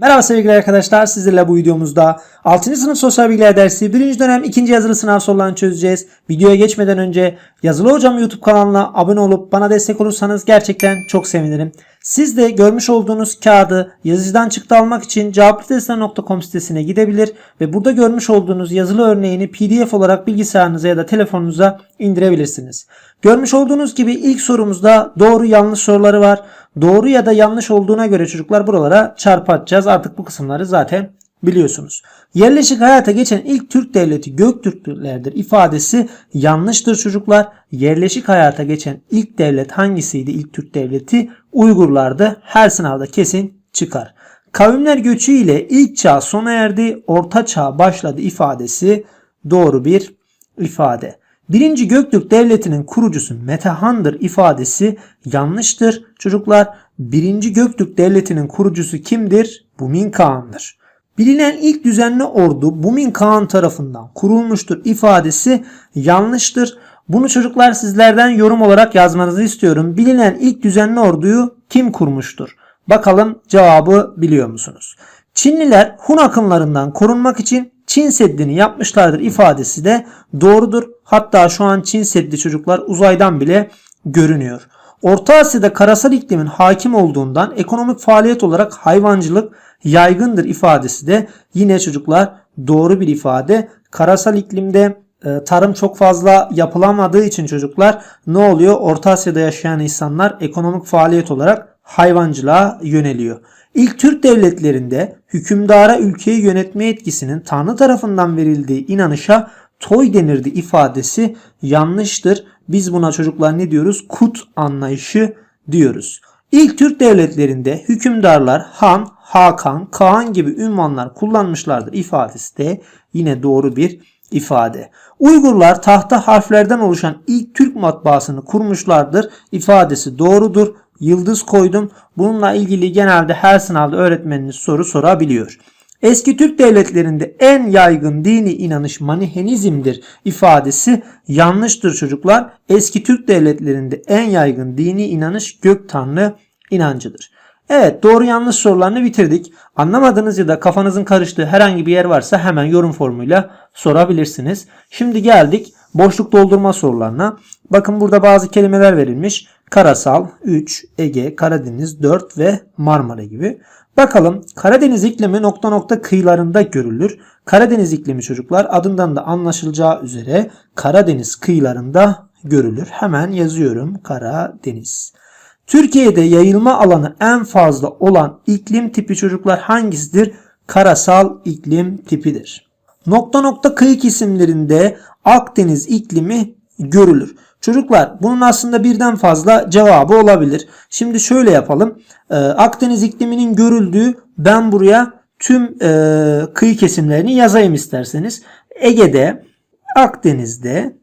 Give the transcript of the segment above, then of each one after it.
Merhaba sevgili arkadaşlar. Sizlerle bu videomuzda 6. sınıf sosyal bilgiler dersi 1. dönem 2. yazılı sınav sorularını çözeceğiz. Videoya geçmeden önce Yazılı Hocam YouTube kanalına abone olup bana destek olursanız gerçekten çok sevinirim. Siz de görmüş olduğunuz kağıdı yazıcıdan çıktı almak için cevaplitesler.com sitesine gidebilir ve burada görmüş olduğunuz yazılı örneğini PDF olarak bilgisayarınıza ya da telefonunuza indirebilirsiniz. Görmüş olduğunuz gibi ilk sorumuzda doğru yanlış soruları var. Doğru ya da yanlış olduğuna göre çocuklar buralara çarpı atacağız. Artık bu kısımları zaten biliyorsunuz. Yerleşik hayata geçen ilk Türk devleti Göktürklerdir ifadesi yanlıştır çocuklar. Yerleşik hayata geçen ilk devlet hangisiydi? İlk Türk devleti Uygurlardı. Her sınavda kesin çıkar. Kavimler göçü ile ilk çağ sona erdi, orta çağ başladı ifadesi doğru bir ifade. Birinci Göktürk Devleti'nin kurucusu Metehan'dır ifadesi yanlıştır. Çocuklar birinci Göktürk Devleti'nin kurucusu kimdir? Bumin Kağan'dır. Bilinen ilk düzenli ordu Bumin Kağan tarafından kurulmuştur ifadesi yanlıştır. Bunu çocuklar sizlerden yorum olarak yazmanızı istiyorum. Bilinen ilk düzenli orduyu kim kurmuştur? Bakalım cevabı biliyor musunuz? Çinliler Hun akınlarından korunmak için Çin Seddi'ni yapmışlardır ifadesi de doğrudur. Hatta şu an Çin Seddi çocuklar uzaydan bile görünüyor. Orta Asya'da karasal iklimin hakim olduğundan ekonomik faaliyet olarak hayvancılık yaygındır ifadesi de yine çocuklar doğru bir ifade. Karasal iklimde e, tarım çok fazla yapılamadığı için çocuklar ne oluyor? Orta Asya'da yaşayan insanlar ekonomik faaliyet olarak hayvancılığa yöneliyor. İlk Türk devletlerinde hükümdara ülkeyi yönetme etkisinin Tanrı tarafından verildiği inanışa toy denirdi ifadesi yanlıştır. Biz buna çocuklar ne diyoruz? Kut anlayışı diyoruz. İlk Türk devletlerinde hükümdarlar Han, Hakan, Kaan gibi ünvanlar kullanmışlardır ifadesi de yine doğru bir ifade. Uygurlar tahta harflerden oluşan ilk Türk matbaasını kurmuşlardır ifadesi doğrudur. Yıldız koydum. Bununla ilgili genelde her sınavda öğretmeniniz soru sorabiliyor. Eski Türk devletlerinde en yaygın dini inanış manihenizmdir ifadesi yanlıştır çocuklar. Eski Türk devletlerinde en yaygın dini inanış gök tanrı inancıdır. Evet doğru yanlış sorularını bitirdik. Anlamadığınız ya da kafanızın karıştığı herhangi bir yer varsa hemen yorum formuyla sorabilirsiniz. Şimdi geldik boşluk doldurma sorularına. Bakın burada bazı kelimeler verilmiş. Karasal 3, Ege, Karadeniz 4 ve Marmara gibi. Bakalım Karadeniz iklimi nokta nokta kıyılarında görülür. Karadeniz iklimi çocuklar adından da anlaşılacağı üzere Karadeniz kıyılarında görülür. Hemen yazıyorum Karadeniz. Türkiye'de yayılma alanı en fazla olan iklim tipi çocuklar hangisidir? Karasal iklim tipidir. Nokta nokta kıyı kesimlerinde Akdeniz iklimi görülür. Çocuklar bunun aslında birden fazla cevabı olabilir. Şimdi şöyle yapalım. Ee, Akdeniz ikliminin görüldüğü ben buraya tüm e, kıyı kesimlerini yazayım isterseniz. Ege'de, Akdeniz'de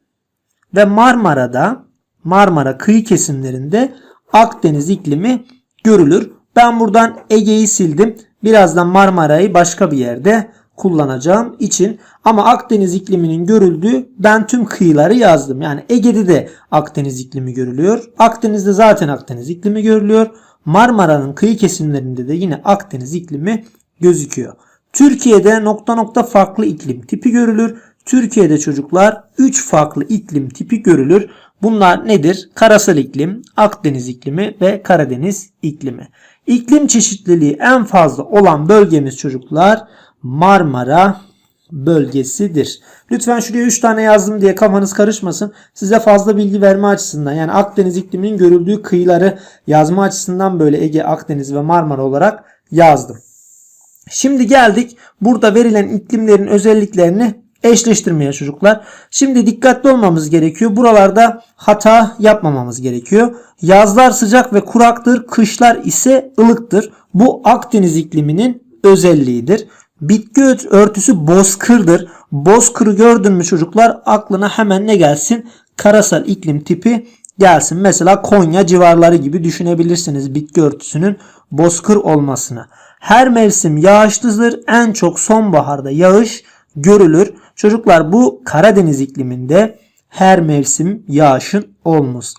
ve Marmara'da Marmara kıyı kesimlerinde Akdeniz iklimi görülür. Ben buradan Ege'yi sildim. Birazdan Marmara'yı başka bir yerde kullanacağım için ama Akdeniz ikliminin görüldüğü ben tüm kıyıları yazdım. Yani Ege'de de Akdeniz iklimi görülüyor. Akdeniz'de zaten Akdeniz iklimi görülüyor. Marmara'nın kıyı kesimlerinde de yine Akdeniz iklimi gözüküyor. Türkiye'de nokta nokta farklı iklim tipi görülür. Türkiye'de çocuklar 3 farklı iklim tipi görülür. Bunlar nedir? Karasal iklim, Akdeniz iklimi ve Karadeniz iklimi. İklim çeşitliliği en fazla olan bölgemiz çocuklar Marmara bölgesidir. Lütfen şuraya 3 tane yazdım diye kafanız karışmasın. Size fazla bilgi verme açısından yani Akdeniz ikliminin görüldüğü kıyıları yazma açısından böyle Ege, Akdeniz ve Marmara olarak yazdım. Şimdi geldik burada verilen iklimlerin özelliklerini eşleştirmeye çocuklar. Şimdi dikkatli olmamız gerekiyor. Buralarda hata yapmamamız gerekiyor. Yazlar sıcak ve kuraktır. Kışlar ise ılıktır. Bu Akdeniz ikliminin özelliğidir. Bitki örtüsü bozkırdır. Bozkırı gördün mü çocuklar aklına hemen ne gelsin? Karasal iklim tipi gelsin. Mesela Konya civarları gibi düşünebilirsiniz bitki örtüsünün bozkır olmasını. Her mevsim yağışlıdır. En çok sonbaharda yağış görülür. Çocuklar bu Karadeniz ikliminde her mevsim yağışın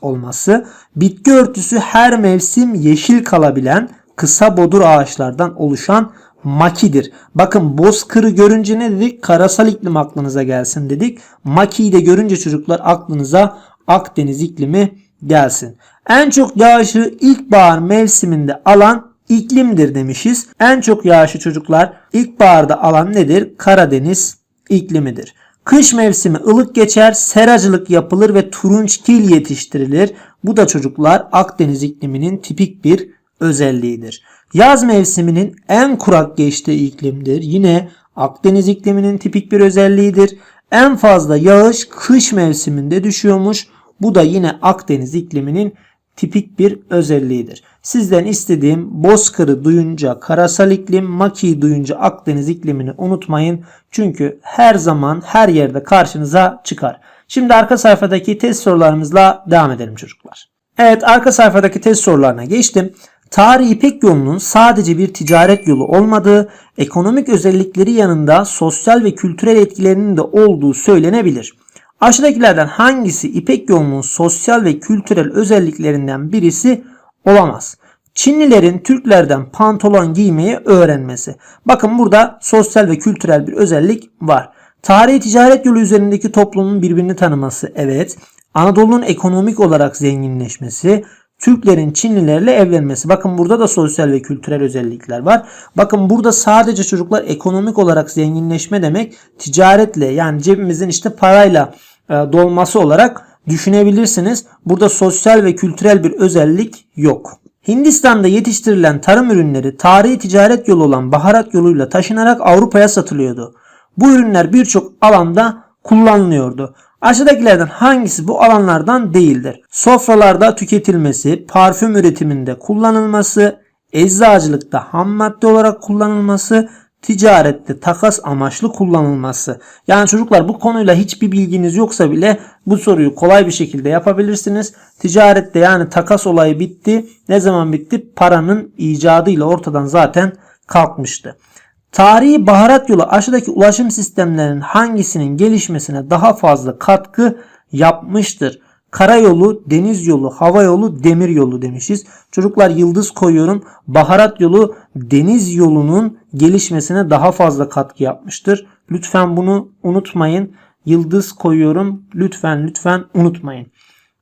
olması. Bitki örtüsü her mevsim yeşil kalabilen kısa bodur ağaçlardan oluşan makidir. Bakın bozkırı görünce ne dedik? Karasal iklim aklınıza gelsin dedik. Makiyi de görünce çocuklar aklınıza Akdeniz iklimi gelsin. En çok yağışı ilkbahar mevsiminde alan iklimdir demişiz. En çok yağışı çocuklar ilkbaharda alan nedir? Karadeniz iklimidir. Kış mevsimi ılık geçer, seracılık yapılır ve turunçgil yetiştirilir. Bu da çocuklar Akdeniz ikliminin tipik bir özelliğidir. Yaz mevsiminin en kurak geçtiği iklimdir. Yine Akdeniz ikliminin tipik bir özelliğidir. En fazla yağış kış mevsiminde düşüyormuş. Bu da yine Akdeniz ikliminin tipik bir özelliğidir. Sizden istediğim Bozkır'ı duyunca karasal iklim, Maki'yi duyunca Akdeniz iklimini unutmayın. Çünkü her zaman her yerde karşınıza çıkar. Şimdi arka sayfadaki test sorularımızla devam edelim çocuklar. Evet arka sayfadaki test sorularına geçtim. Tarihi İpek yolunun sadece bir ticaret yolu olmadığı, ekonomik özellikleri yanında sosyal ve kültürel etkilerinin de olduğu söylenebilir. Aşağıdakilerden hangisi İpek yolunun sosyal ve kültürel özelliklerinden birisi olamaz? Çinlilerin Türklerden pantolon giymeyi öğrenmesi. Bakın burada sosyal ve kültürel bir özellik var. Tarihi ticaret yolu üzerindeki toplumun birbirini tanıması evet. Anadolu'nun ekonomik olarak zenginleşmesi, Türklerin Çinlilerle evlenmesi. Bakın burada da sosyal ve kültürel özellikler var. Bakın burada sadece çocuklar ekonomik olarak zenginleşme demek ticaretle yani cebimizin işte parayla e, dolması olarak düşünebilirsiniz. Burada sosyal ve kültürel bir özellik yok. Hindistan'da yetiştirilen tarım ürünleri tarihi ticaret yolu olan baharat yoluyla taşınarak Avrupa'ya satılıyordu. Bu ürünler birçok alanda kullanılıyordu. Aşağıdakilerden hangisi bu alanlardan değildir? Sofralarda tüketilmesi, parfüm üretiminde kullanılması, eczacılıkta ham madde olarak kullanılması, ticarette takas amaçlı kullanılması. Yani çocuklar bu konuyla hiçbir bilginiz yoksa bile bu soruyu kolay bir şekilde yapabilirsiniz. Ticarette yani takas olayı bitti. Ne zaman bitti? Paranın icadıyla ortadan zaten kalkmıştı. Tarihi baharat yolu aşağıdaki ulaşım sistemlerinin hangisinin gelişmesine daha fazla katkı yapmıştır? Karayolu, deniz yolu, hava yolu, demir yolu demişiz. Çocuklar yıldız koyuyorum. Baharat yolu deniz yolunun gelişmesine daha fazla katkı yapmıştır. Lütfen bunu unutmayın. Yıldız koyuyorum. Lütfen lütfen unutmayın.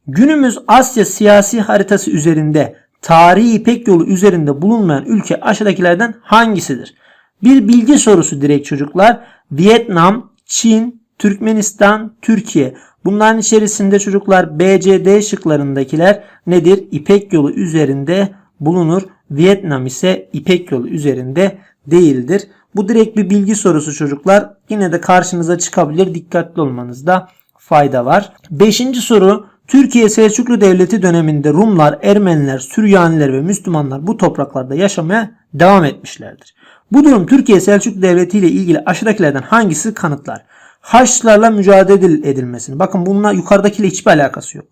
Günümüz Asya siyasi haritası üzerinde tarihi İpek yolu üzerinde bulunmayan ülke aşağıdakilerden hangisidir? Bir bilgi sorusu direkt çocuklar. Vietnam, Çin, Türkmenistan, Türkiye. Bunların içerisinde çocuklar B, C, D şıklarındakiler nedir? İpek yolu üzerinde bulunur. Vietnam ise İpek yolu üzerinde değildir. Bu direkt bir bilgi sorusu çocuklar. Yine de karşınıza çıkabilir. Dikkatli olmanızda fayda var. Beşinci soru. Türkiye Selçuklu Devleti döneminde Rumlar, Ermeniler, Süryaniler ve Müslümanlar bu topraklarda yaşamaya devam etmişlerdir. Bu durum Türkiye Selçuklu Devleti ile ilgili aşağıdakilerden hangisi kanıtlar? Haçlılarla mücadele edilmesini. Bakın bununla yukarıdakiyle hiçbir alakası yok.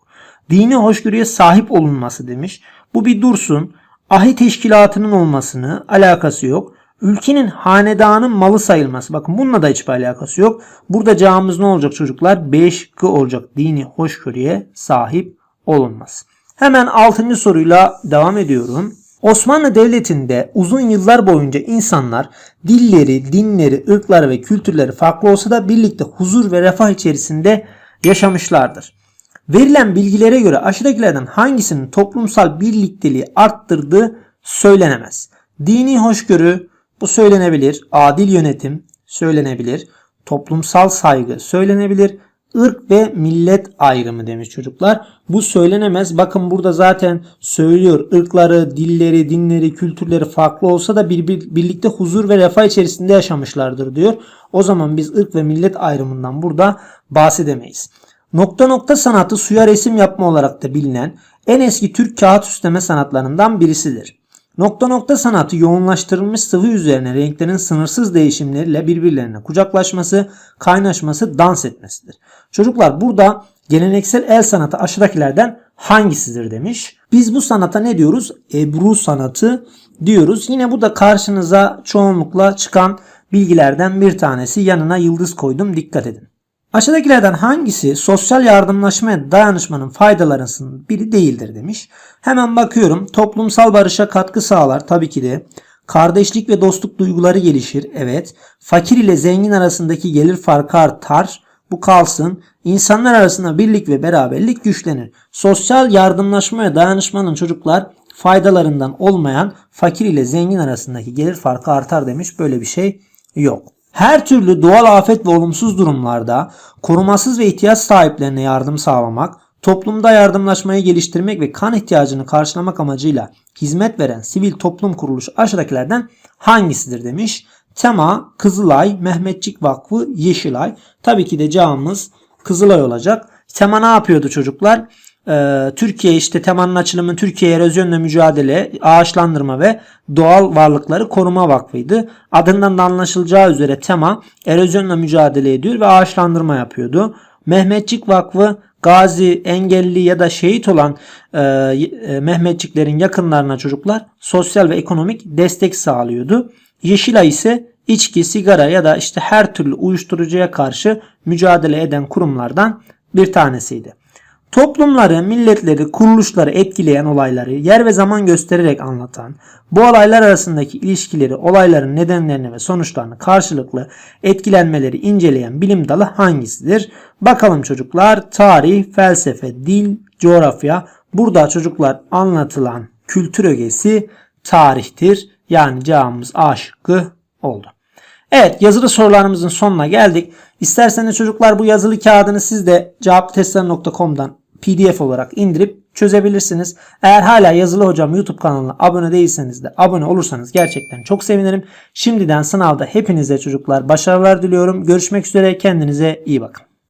Dini hoşgörüye sahip olunması demiş. Bu bir dursun. Ahi teşkilatının olmasını alakası yok. Ülkenin hanedanın malı sayılması. Bakın bununla da hiçbir alakası yok. Burada cevabımız ne olacak çocuklar? 5 şıkkı olacak. Dini hoşgörüye sahip olunmaz. Hemen 6. soruyla devam ediyorum. Osmanlı Devleti'nde uzun yıllar boyunca insanlar dilleri, dinleri, ırkları ve kültürleri farklı olsa da birlikte huzur ve refah içerisinde yaşamışlardır. Verilen bilgilere göre aşağıdakilerden hangisinin toplumsal birlikteliği arttırdığı söylenemez. Dini hoşgörü bu söylenebilir. Adil yönetim söylenebilir. Toplumsal saygı söylenebilir ırk ve millet ayrımı demiş çocuklar. Bu söylenemez. Bakın burada zaten söylüyor. Irkları, dilleri, dinleri, kültürleri farklı olsa da bir, bir, birlikte huzur ve refah içerisinde yaşamışlardır diyor. O zaman biz ırk ve millet ayrımından burada bahsedemeyiz. Nokta nokta sanatı suya resim yapma olarak da bilinen en eski Türk kağıt üstleme sanatlarından birisidir. Nokta nokta sanatı yoğunlaştırılmış sıvı üzerine renklerin sınırsız değişimleriyle birbirlerine kucaklaşması, kaynaşması, dans etmesidir. Çocuklar burada geleneksel el sanatı aşağıdakilerden hangisidir demiş. Biz bu sanata ne diyoruz? Ebru sanatı diyoruz. Yine bu da karşınıza çoğunlukla çıkan bilgilerden bir tanesi. Yanına yıldız koydum dikkat edin. Aşağıdakilerden hangisi sosyal yardımlaşma dayanışmanın faydalarının biri değildir demiş. Hemen bakıyorum. Toplumsal barışa katkı sağlar tabii ki de. Kardeşlik ve dostluk duyguları gelişir. Evet. Fakir ile zengin arasındaki gelir farkı artar. Bu kalsın. İnsanlar arasında birlik ve beraberlik güçlenir. Sosyal yardımlaşma ve dayanışmanın çocuklar faydalarından olmayan fakir ile zengin arasındaki gelir farkı artar demiş. Böyle bir şey yok. Her türlü doğal afet ve olumsuz durumlarda korumasız ve ihtiyaç sahiplerine yardım sağlamak, toplumda yardımlaşmayı geliştirmek ve kan ihtiyacını karşılamak amacıyla hizmet veren sivil toplum kuruluşu aşağıdakilerden hangisidir demiş. Tema, Kızılay, Mehmetçik Vakfı, Yeşilay. Tabii ki de cevabımız Kızılay olacak. Tema ne yapıyordu çocuklar? Ee, Türkiye işte temanın açılımı Türkiye Erozyonla Mücadele, Ağaçlandırma ve Doğal Varlıkları Koruma Vakfı'ydı. Adından da anlaşılacağı üzere tema erozyonla mücadele ediyor ve ağaçlandırma yapıyordu. Mehmetçik Vakfı gazi, engelli ya da şehit olan e, e, Mehmetçiklerin yakınlarına çocuklar sosyal ve ekonomik destek sağlıyordu. Yeşilay ise içki, sigara ya da işte her türlü uyuşturucuya karşı mücadele eden kurumlardan bir tanesiydi. Toplumları, milletleri, kuruluşları etkileyen olayları yer ve zaman göstererek anlatan, bu olaylar arasındaki ilişkileri, olayların nedenlerini ve sonuçlarını karşılıklı etkilenmeleri inceleyen bilim dalı hangisidir? Bakalım çocuklar tarih, felsefe, dil, coğrafya. Burada çocuklar anlatılan kültür ögesi tarihtir. Yani cevabımız A şıkkı oldu. Evet yazılı sorularımızın sonuna geldik. İsterseniz çocuklar bu yazılı kağıdını siz de cevaptestler.com'dan PDF olarak indirip çözebilirsiniz. Eğer hala yazılı hocam YouTube kanalına abone değilseniz de abone olursanız gerçekten çok sevinirim. Şimdiden sınavda hepinize çocuklar başarılar diliyorum. Görüşmek üzere kendinize iyi bakın.